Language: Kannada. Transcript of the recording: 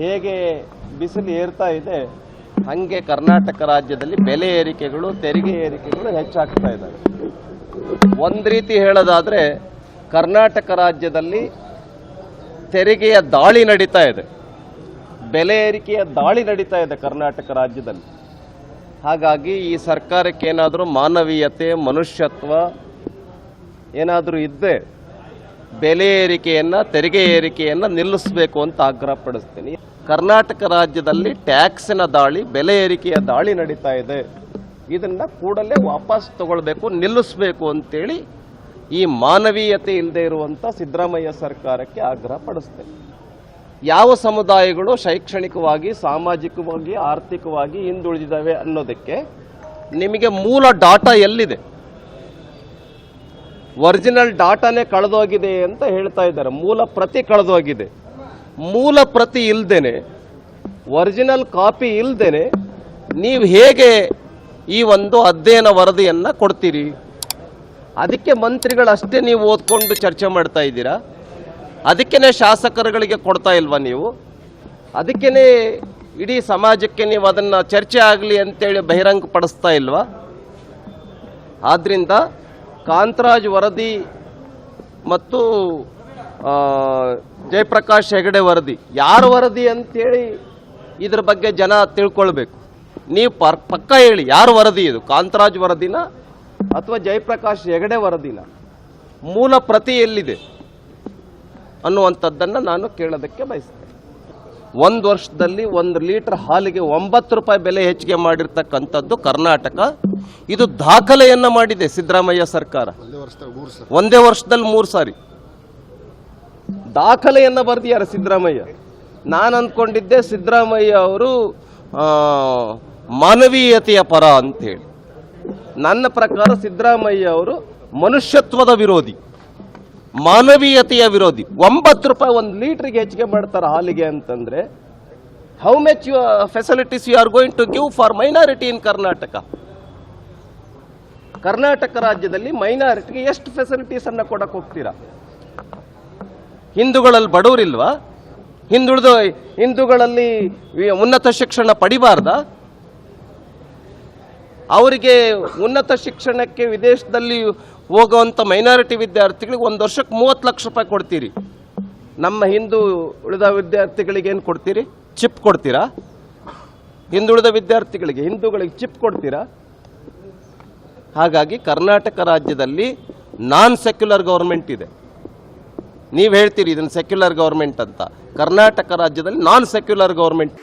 ಹೇಗೆ ಬಿಸಿಲು ಏರ್ತಾ ಇದೆ, ಹಾಗೆ ಕರ್ನಾಟಕ ರಾಜ್ಯದಲ್ಲಿ ಬೆಲೆ ಏರಿಕೆಗಳು, ತೆರಿಗೆ ಏರಿಕೆಗಳು ಹೆಚ್ಚಾಗ್ತಾ ಇದ್ದಾವೆ. ಒಂದು ರೀತಿ ಹೇಳೋದಾದ್ರೆ, ಕರ್ನಾಟಕ ರಾಜ್ಯದಲ್ಲಿ ತೆರಿಗೆಯ ದಾಳಿ ನಡೀತಾ ಇದೆ. ಬೆಲೆ ಏರಿಕೆಯ ದಾಳಿ ನಡೀತಾ ಇದೆ ಕರ್ನಾಟಕ ರಾಜ್ಯದಲ್ಲಿ. ಹಾಗಾಗಿ ಈ ಸರ್ಕಾರಕ್ಕೆ ಏನಾದರೂ ಮಾನವೀಯತೆ, ಮನುಷ್ಯತ್ವ ಏನಾದರೂ ಇದ್ದರೆ ಬೆಲೆ ಏರಿಕೆಯನ್ನು, ತೆರಿಗೆ ಏರಿಕೆಯನ್ನು ನಿಲ್ಲಿಸಬೇಕು ಅಂತ ಆಗ್ರಹ ಪಡಿಸ್ತೀನಿ. ಕರ್ನಾಟಕ ರಾಜ್ಯದಲ್ಲಿ ಟ್ಯಾಕ್ಸಿನ ದಾಳಿ, ಬೆಲೆ ಏರಿಕೆಯ ದಾಳಿ ನಡೀತಾ ಇದೆ. ಇದನ್ನು ಕೂಡಲೇ ವಾಪಸ್ ತಗೊಳ್ಬೇಕು, ನಿಲ್ಲಿಸಬೇಕು ಅಂತೇಳಿ ಈ ಮಾನವೀಯತೆ ಇಲ್ಲದೆ ಇರುವಂಥ ಸಿದ್ದರಾಮಯ್ಯ ಸರ್ಕಾರಕ್ಕೆ ಆಗ್ರಹ ಪಡಿಸ್ತೇನೆ. ಯಾವ ಸಮುದಾಯಗಳು ಶೈಕ್ಷಣಿಕವಾಗಿ, ಸಾಮಾಜಿಕವಾಗಿ, ಆರ್ಥಿಕವಾಗಿ ಹಿಂದುಳಿದಿದ್ದಾವೆ ಅನ್ನೋದಕ್ಕೆ ನಿಮಗೆ ಮೂಲ ಡಾಟಾ ಎಲ್ಲಿದೆ? ಒರಿಜಿನಲ್ ಡಾಟಾನೇ ಕಳೆದೋಗಿದೆ ಅಂತ ಹೇಳ್ತಾ ಇದ್ದಾರೆ. ಮೂಲ ಪ್ರತಿ ಕಳೆದೋಗಿದೆ. ಮೂಲ ಪ್ರತಿ ಇಲ್ದೇನೆ, ಒರಿಜಿನಲ್ ಕಾಪಿ ಇಲ್ದೇನೆ, ನೀವು ಹೇಗೆ ಈ ಒಂದು ಅಧ್ಯಯನ ವರದಿಯನ್ನು ಕೊಡ್ತೀರಿ? ಅದಕ್ಕೆ ಮಂತ್ರಿಗಳಷ್ಟೇ ನೀವು ಓದ್ಕೊಂಡು ಚರ್ಚೆ ಮಾಡ್ತಾ ಇದ್ದೀರಾ? ಅದಕ್ಕೇ ಶಾಸಕರುಗಳಿಗೆ ಕೊಡ್ತಾ ಇಲ್ವಾ ನೀವು? ಅದಕ್ಕೇ ಇಡೀ ಸಮಾಜಕ್ಕೆ ನೀವು ಅದನ್ನು ಚರ್ಚೆ ಆಗಲಿ ಅಂತೇಳಿ ಬಹಿರಂಗಪಡಿಸ್ತಾ ಇಲ್ವಾ? ಆದ್ರಿಂದ ಕಾಂತರಾಜ್ ವರದಿ ಮತ್ತು ಜಯಪ್ರಕಾಶ್ ಹೆಗಡೆ ವರದಿ. ಯಾರ ವರದಿ ಅಂತೇಳಿ ಇದ್ರ ಬಗ್ಗೆ ಜನ ತಿಳ್ಕೊಳ್ಬೇಕು. ನೀವು ಪಕ್ಕ ಹೇಳಿ, ಯಾರ ವರದಿ ಇದು? ಕಾಂತರಾಜ್ ವರದಿನ ಅಥವಾ ಜಯಪ್ರಕಾಶ್ ಹೆಗಡೆ ವರದಿನ? ಮೂಲ ಪ್ರತಿ ಎಲ್ಲಿದೆ ಅನ್ನುವಂಥದ್ದನ್ನು ನಾನು ಕೇಳೋದಕ್ಕೆ ಬಯಸ್ತೇನೆ. ಒಂದು ವರ್ಷದಲ್ಲಿ ಒಂದು ಲೀಟರ್ ಹಾಲಿಗೆ ಒಂಬತ್ತು ರೂಪಾಯಿ ಬೆಲೆ ಹೆಚ್ಚಿಗೆ ಮಾಡಿರ್ತಕ್ಕಂಥದ್ದು ಕರ್ನಾಟಕ. ಇದು ದಾಖಲೆಯನ್ನ ಮಾಡಿದೆ ಸಿದ್ದರಾಮಯ್ಯ ಸರ್ಕಾರ. ಒಂದೇ ವರ್ಷದಲ್ಲಿ ಮೂರು ಸಾರಿ. ದಾಖಲೆಯನ್ನ ಬರೆದಿದ್ದಾರೆ ಸಿದ್ದರಾಮಯ್ಯ. ನಾನು ಅಂದ್ಕೊಂಡಿದ್ದೆ ಸಿದ್ದರಾಮಯ್ಯ ಅವರು ಮಾನವೀಯತೆಯ ಪರ ಅಂತೇಳಿ ನನ್ನ ಪ್ರಕಾರ ಸಿದ್ದರಾಮಯ್ಯ ಅವರು ಮನುಷ್ಯತ್ವದ ವಿರೋಧಿ. ಮಾನವೀಯತೆಯ ವಿರೋಧಿ. ಒಂಬತ್ತು ರೂಪಾಯಿ ಒಂದು ಲೀಟ್ರಿಗೆ ಹೆಚ್ಚಿಗೆ ಮಾಡ್ತಾರೆ ಹಾಲಿಗೆ ಅಂತಂದ್ರೆ how much you facilities you are going to give for minority in Karnataka Karnataka ರಾಜ್ಯದಲ್ಲಿ ಮೈನಾರಿಟಿಗೆ ಎಷ್ಟು ಫೆಸಿಲಿಟೀಸ್ ಅನ್ನ ಕೊಡಕ್ ಹೋಗ್ತೀರಾ? ಹಿಂದೂಗಳಲ್ಲಿ ಬಡವರಿಲ್ವಾ? ಹಿಂದುಳಿದ, ಹಿಂದೂಗಳಲ್ಲಿ ಉನ್ನತ ಶಿಕ್ಷಣ ಪಡಿಬಾರ್ದಾ? ಅವರಿಗೆ ಉನ್ನತ ಶಿಕ್ಷಣಕ್ಕೆ ವಿದೇಶದಲ್ಲಿ ಹೋಗುವಂಥ ಮೈನಾರಿಟಿ ವಿದ್ಯಾರ್ಥಿಗಳಿಗೆ ಒಂದು ವರ್ಷಕ್ಕೆ ಮೂವತ್ತು ಲಕ್ಷ ರೂಪಾಯಿ ಕೊಡ್ತೀರಿ. ನಮ್ಮ ಹಿಂದೂ ಉಳಿದ ವಿದ್ಯಾರ್ಥಿಗಳಿಗೆ ಏನು ಕೊಡ್ತೀರಿ? ಚಿಪ್ ಕೊಡ್ತೀರಾ? ಹಿಂದುಳಿದ ವಿದ್ಯಾರ್ಥಿಗಳಿಗೆ, ಹಿಂದೂಗಳಿಗೆ ಚಿಪ್ ಕೊಡ್ತೀರಾ? ಹಾಗಾಗಿ ಕರ್ನಾಟಕ ರಾಜ್ಯದಲ್ಲಿ ನಾನ್ ಸೆಕ್ಯುಲರ್ ಗೌರ್ಮೆಂಟ್ ಇದೆ. ನೀವು ಹೇಳ್ತೀರಿ ಇದನ್ನು ಸೆಕ್ಯುಲರ್ ಗೌರ್ಮೆಂಟ್ ಅಂತ. ಕರ್ನಾಟಕ ರಾಜ್ಯದಲ್ಲಿ ನಾನ್ ಸೆಕ್ಯುಲರ್ ಗೌರ್ಮೆಂಟ್